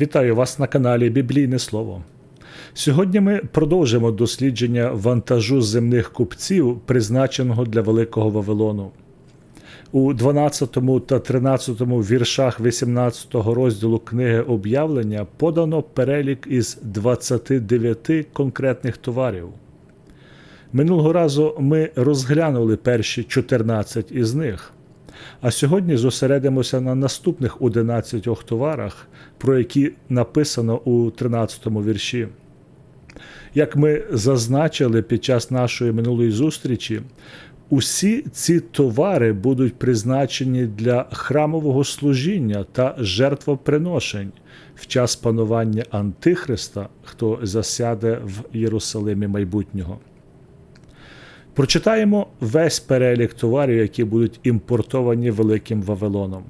Вітаю вас на каналі Біблійне Слово. Сьогодні ми продовжимо дослідження вантажу земних купців, призначеного для Великого Вавилону. У 12 та 13 віршах 18 розділу книги об'явлення подано перелік із 29 конкретних товарів. Минулого разу ми розглянули перші 14 із них. А сьогодні зосередимося на наступних 11 товарах, про які написано у 13 вірші. Як ми зазначили під час нашої минулої зустрічі, усі ці товари будуть призначені для храмового служіння та жертвоприношень в час панування Антихриста, хто засяде в Єрусалимі майбутнього. Прочитаємо весь перелік товарів, які будуть імпортовані Великим Вавилоном.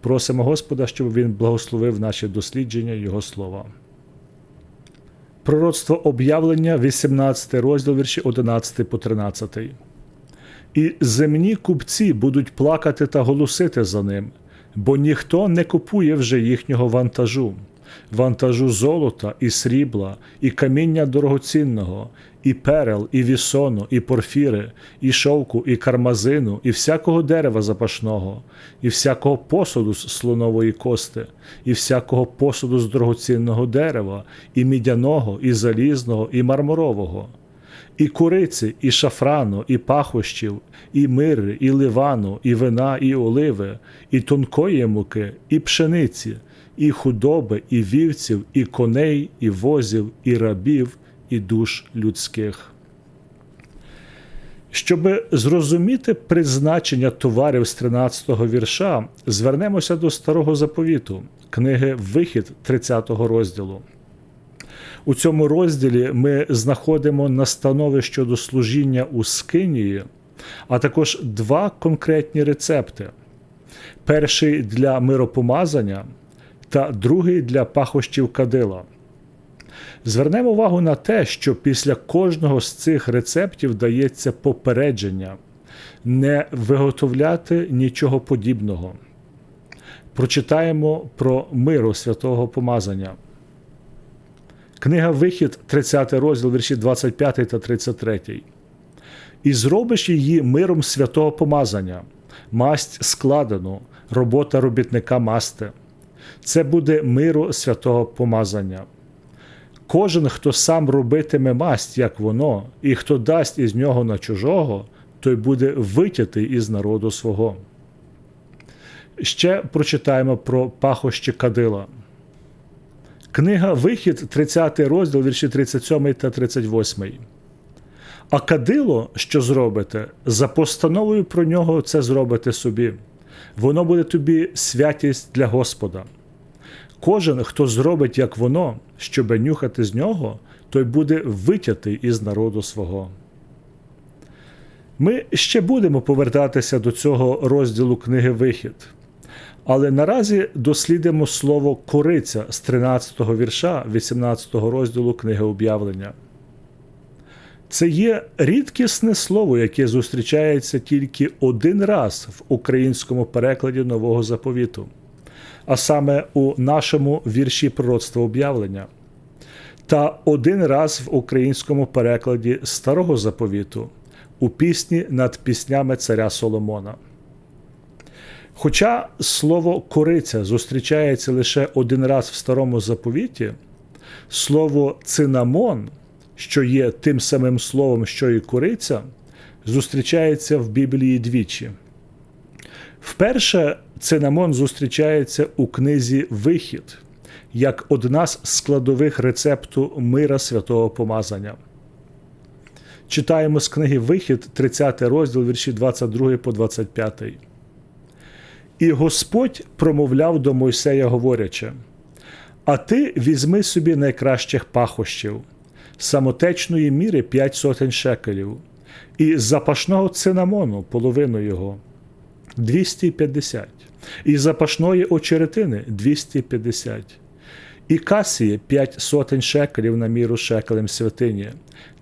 Просимо Господа, щоб Він благословив наші дослідження Його слова. Пророцтво об'явлення, 18 розділ вірші 11 по 13. І земні купці будуть плакати та голосити за ним, бо ніхто не купує вже їхнього вантажу вантажу золота і срібла, і каміння дорогоцінного, і перел, і вісону, і порфіри, і шовку, і кармазину, і всякого дерева запашного, і всякого посуду з слонової кости, і всякого посуду з дорогоцінного дерева, і мідяного, і залізного, і мармурового. І куриці, і шафрану, і пахощів, і мири, і ливану, і вина, і оливи, і тонкої муки, і пшениці, і худоби, і вівців, і коней, і возів, і рабів, і душ людських. Щоб зрозуміти призначення товарів з 13-го вірша, звернемося до старого заповіту, книги Вихід 30-го розділу. У цьому розділі ми знаходимо настанови щодо служіння у Скинії, а також два конкретні рецепти: перший для миропомазання та другий для пахощів кадила. Звернемо увагу на те, що після кожного з цих рецептів дається попередження не виготовляти нічого подібного. Прочитаємо про миру святого помазання. Книга Вихід, 30 розділ, вірші 25 та 33. І зробиш її миром святого помазання, масть складену, робота робітника масти. Це буде миру святого помазання. Кожен, хто сам робитиме масть, як воно, і хто дасть із нього на чужого, той буде витятий із народу свого. Ще прочитаємо про пахощі кадила. Книга Вихід, 30 розділ, вірші 37 та 38. А кадило, що зробите, за постановою про нього це зробите собі. Воно буде тобі святість для Господа. Кожен, хто зробить, як воно, щоб нюхати з нього, той буде витятий із народу свого. Ми ще будемо повертатися до цього розділу книги Вихід. Але наразі дослідимо слово кориця з 13 го вірша 18 го розділу книги об'явлення. Це є рідкісне слово, яке зустрічається тільки один раз в українському перекладі нового заповіту а саме у нашому вірші пророцтва об'явлення, та один раз в українському перекладі старого заповіту у пісні над піснями царя Соломона. Хоча слово кориця зустрічається лише один раз в старому заповіті, слово цинамон, що є тим самим словом, що і кориця, зустрічається в Біблії двічі. Вперше цинамон зустрічається у книзі Вихід як одна з складових рецепту мира святого помазання. Читаємо з книги Вихід, 30 розділ вірші 22 по 25. І Господь промовляв до Мойсея, говорячи: А ти візьми собі найкращих пахощів, самотечної міри п'ять сотень шекелів, і запашного цинамону половину його. 250, і запашної очеретини 250, і касії 5 сотень шекелів на міру шекелем святині,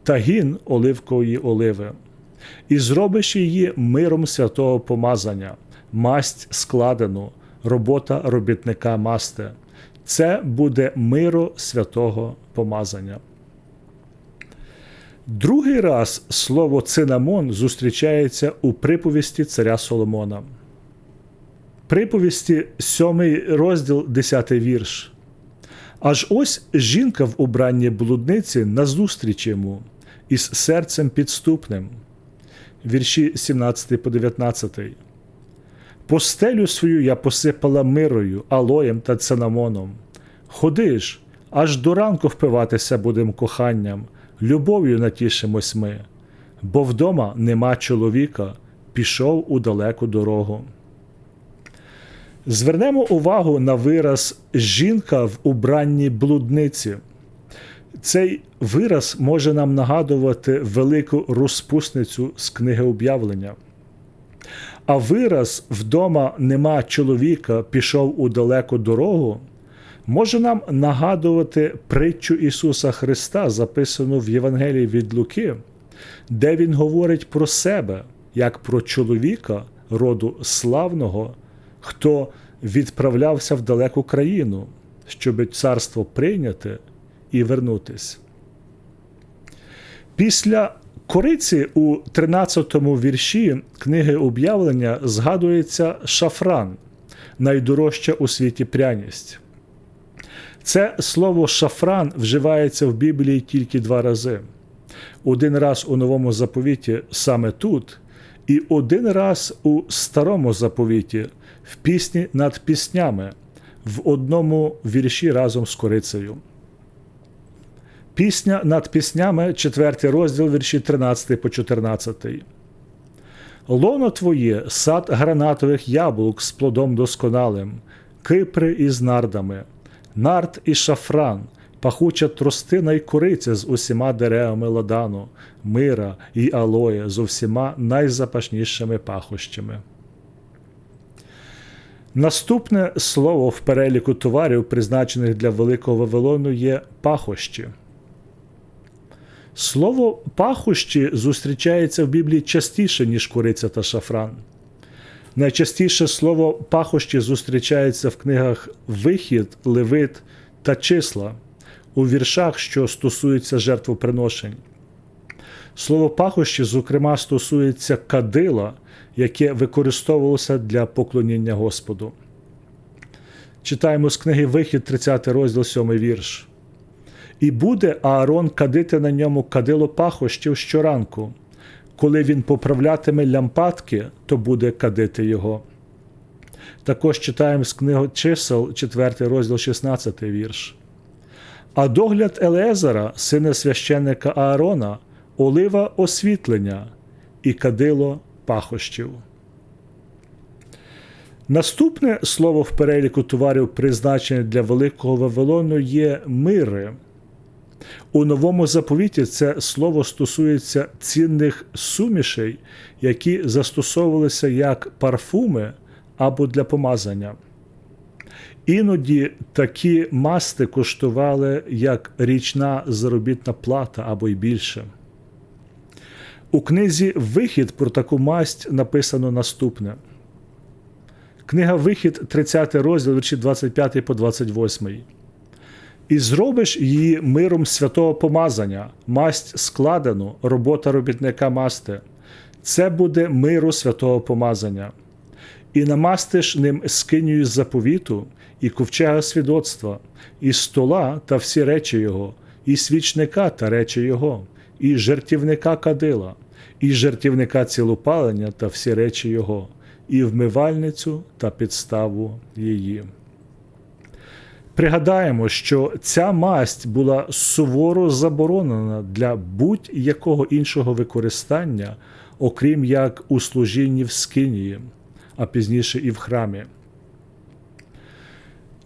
та гін оливкової оливи, і зробиш її миром святого помазання, масть складену, робота робітника масти, Це буде миро святого помазання. Другий раз слово цинамон зустрічається у приповісті царя Соломона. Приповісті, 7 розділ, 10 вірш. Аж ось жінка в убранні блудниці назустріч йому із серцем підступним. Вірші 17 по 19. Постелю свою я посипала мирою, алоєм та цинамоном. Ходи ж, аж до ранку впиватися будем коханням, любов'ю натішимось ми, бо вдома нема чоловіка, пішов у далеку дорогу. Звернемо увагу на вираз жінка в убранні блудниці. Цей вираз може нам нагадувати велику розпусницю з книги об'явлення. А вираз вдома нема чоловіка, пішов у далеку дорогу, може нам нагадувати притчу Ісуса Христа, записану в Євангелії від Луки, де Він говорить про себе, як про чоловіка роду славного, хто відправлявся в далеку країну, щоб царство прийняти і вернутись. Після кориці у 13-му вірші книги об'явлення згадується шафран, найдорожча у світі пряність. Це слово шафран вживається в Біблії тільки два рази. Один раз у новому заповіті саме тут, і один раз у старому заповіті в пісні над піснями в одному вірші разом з корицею. Пісня над піснями, 4 розділ вірші 13 по 14. Лоно твоє сад гранатових яблук з плодом досконалим, кипри із нардами, нард і шафран, пахуча тростина й куриця з усіма деревами ладану, мира і алоє з усіма найзапашнішими пахощами. Наступне слово в переліку товарів, призначених для Великого Вавилону, є пахощі. Слово пахощі зустрічається в Біблії частіше, ніж куриця та шафран. Найчастіше слово пахощі зустрічається в книгах Вихід, Левит та числа у віршах, що стосуються жертвоприношень. Слово пахощі, зокрема, стосується кадила, яке використовувалося для поклоніння Господу. Читаємо з книги Вихід, 30 розділ 7 вірш. І буде Аарон кадити на ньому кадило пахощів щоранку. Коли він поправлятиме лямпадки, то буде кадити його. Також читаємо з книги чисел, 4 розділ 16 вірш. А догляд Елезара, сина священника Аарона, олива освітлення і кадило пахощів. Наступне слово в переліку товарів, призначене для Великого Вавилону, є мири. У новому заповіті це слово стосується цінних сумішей, які застосовувалися як парфуми або для помазання. Іноді такі масти коштували як річна заробітна плата або й більше. У книзі Вихід про таку масть написано наступне. Книга Вихід, 30 розділ, вірші 25 по 28. І зробиш її миром святого помазання, масть складену, робота робітника масти. Це буде миру святого помазання. І намастиш ним скинію заповіту, і ковчега свідоцтва, і стола та всі речі його, і свічника та речі його, і жертівника кадила, і жертівника цілопалення та всі речі його, і вмивальницю та підставу її. Пригадаємо, що ця масть була суворо заборонена для будь-якого іншого використання, окрім як у служінні в Скинії, а пізніше і в храмі.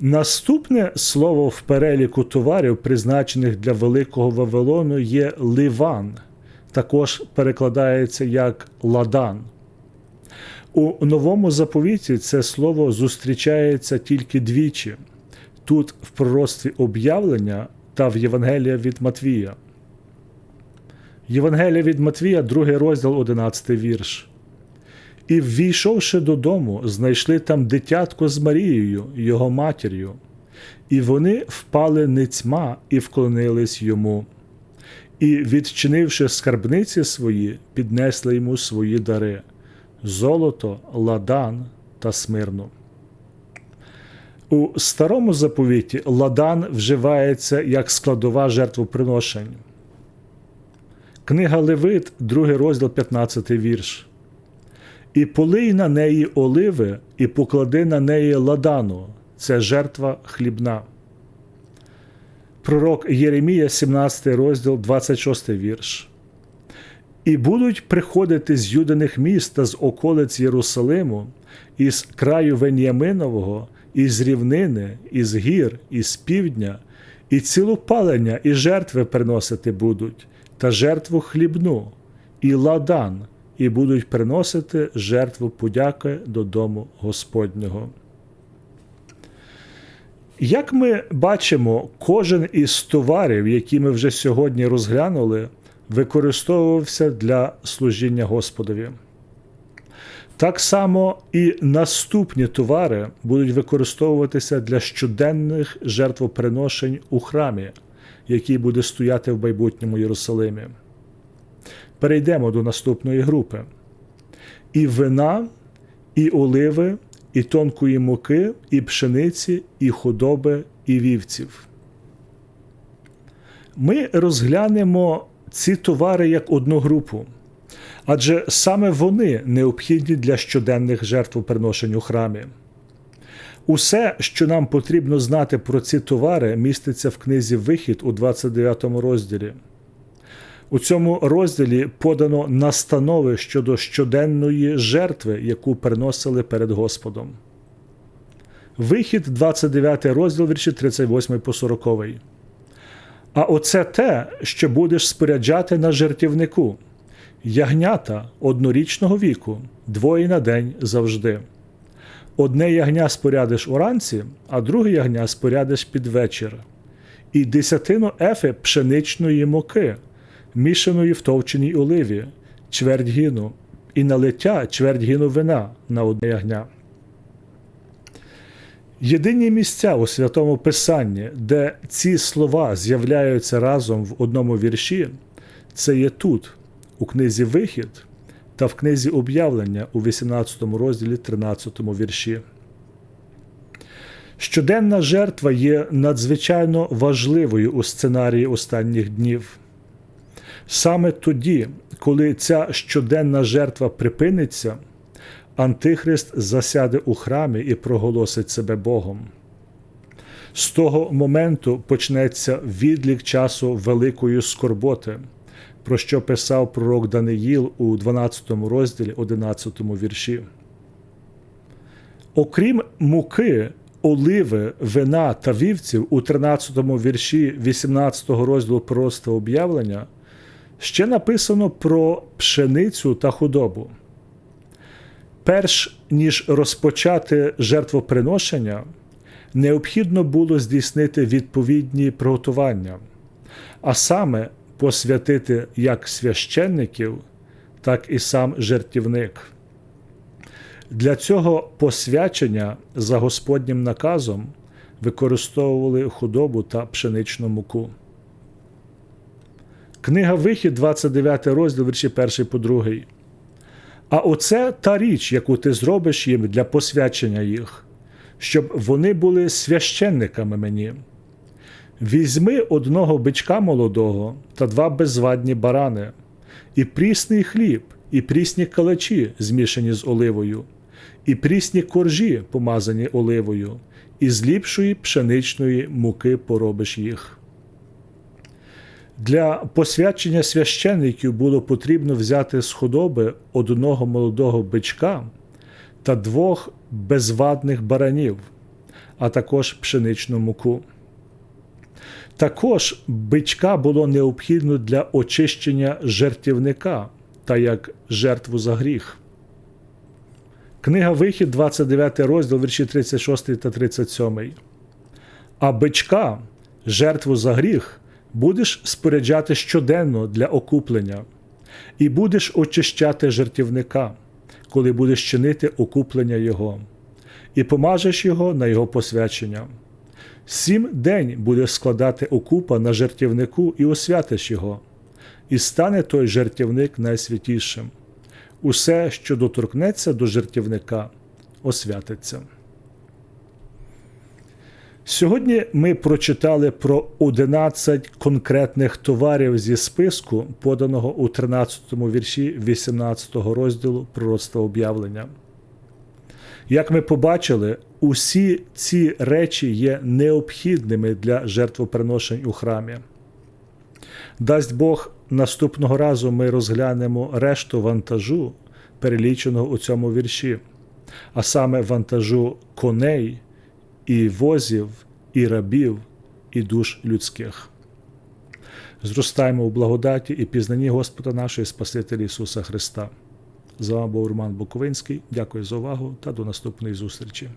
Наступне слово в переліку товарів, призначених для Великого Вавилону, є ливан, також перекладається як ладан. У новому заповіті це слово зустрічається тільки двічі тут в пророцтві об'явлення та в Євангелія від Матвія. Євангелія від Матвія, другий розділ, 11 вірш. І, ввійшовши додому, знайшли там дитятко з Марією, його матір'ю, І вони впали ницьма і вклонились йому. І, відчинивши скарбниці свої, піднесли йому свої дари золото, ладан та смирну. У старому заповіті ладан вживається як складова жертвоприношень. Книга Левит, 2 розділ, 15 вірш. І полий на неї оливи, і поклади на неї ладану це жертва хлібна. Пророк Єремія, 17 розділ, 26 вірш. І будуть приходити з юданих міст та з околиць Єрусалиму, із краю Вен'яминового, із рівнини, із гір, із півдня, і цілопалення, і жертви приносити будуть, та жертву хлібну, і ладан, і будуть приносити жертву подяки додому Господнього. Як ми бачимо, кожен із товарів, які ми вже сьогодні розглянули, використовувався для служіння Господові. Так само і наступні товари будуть використовуватися для щоденних жертвоприношень у храмі, який буде стояти в майбутньому Єрусалимі. Перейдемо до наступної групи: і вина, і оливи, і тонкої муки, і пшениці, і худоби, і вівців. Ми розглянемо ці товари як одну групу, адже саме вони необхідні для щоденних жертвоприношень у храмі. Усе, що нам потрібно знати про ці товари, міститься в книзі Вихід у 29 розділі. У цьому розділі подано настанови щодо щоденної жертви, яку приносили перед Господом. Вихід, 29 розділ вірші 38 по 40. А оце те, що будеш споряджати на жертівнику ягнята однорічного віку, двоє на день завжди. Одне ягня спорядиш уранці, а друге ягня спорядиш під вечір, і десятину ефи пшеничної муки, мішаної в товченій оливі, чверть гіну, і налиття чверть гіну вина на одне ягня. Єдині місця у святому Писанні, де ці слова з'являються разом в одному вірші, це є тут, у книзі Вихід та в книзі об'явлення у 18 розділі 13 вірші. Щоденна жертва є надзвичайно важливою у сценарії останніх днів. Саме тоді, коли ця щоденна жертва припиниться, Антихрист засяде у храмі і проголосить себе Богом. З того моменту почнеться відлік часу великої скорботи, про що писав пророк Даниїл у 12 розділі 11 вірші. Окрім муки, оливи, вина та вівців у 13 вірші 18 розділу пророцтва об'явлення ще написано про пшеницю та худобу. Перш ніж розпочати жертвоприношення, необхідно було здійснити відповідні приготування, а саме посвятити як священників, так і сам жертівник. Для цього посвячення за Господнім наказом використовували худобу та пшеничну муку. Книга Вихід, 29 розділ, вірші 1 по 2. А оце та річ, яку ти зробиш їм для посвячення їх, щоб вони були священниками мені. Візьми одного бичка молодого та два безвадні барани, і прісний хліб, і прісні калачі, змішані з оливою, і прісні коржі, помазані оливою, і з ліпшої пшеничної муки поробиш їх. Для посвячення священників було потрібно взяти з худоби одного молодого бичка та двох безвадних баранів, а також пшеничну муку. Також бичка було необхідно для очищення жертівника та як жертву за гріх. Книга Вихід, 29 розділ вірші 36 та 37. А бичка, жертву за гріх будеш споряджати щоденно для окуплення, і будеш очищати жертівника, коли будеш чинити окуплення Його, і помажеш його на Його посвячення. Сім день буде складати окупа на жертівнику і освятиш його, і стане той жертівник найсвятішим. Усе, що доторкнеться до жертівника, освятиться. Сьогодні ми прочитали про 11 конкретних товарів зі списку, поданого у 13 вірші 18 розділу пророцтва об'явлення. Як ми побачили, усі ці речі є необхідними для жертвоприношень у храмі. Дасть Бог, наступного разу ми розглянемо решту вантажу, переліченого у цьому вірші, а саме вантажу коней, і возів, і рабів, і душ людських. Зростаємо у благодаті і пізнанні Господа нашого і Спасителя Ісуса Христа. З вами був Роман Буковинський. Дякую за увагу та до наступної зустрічі.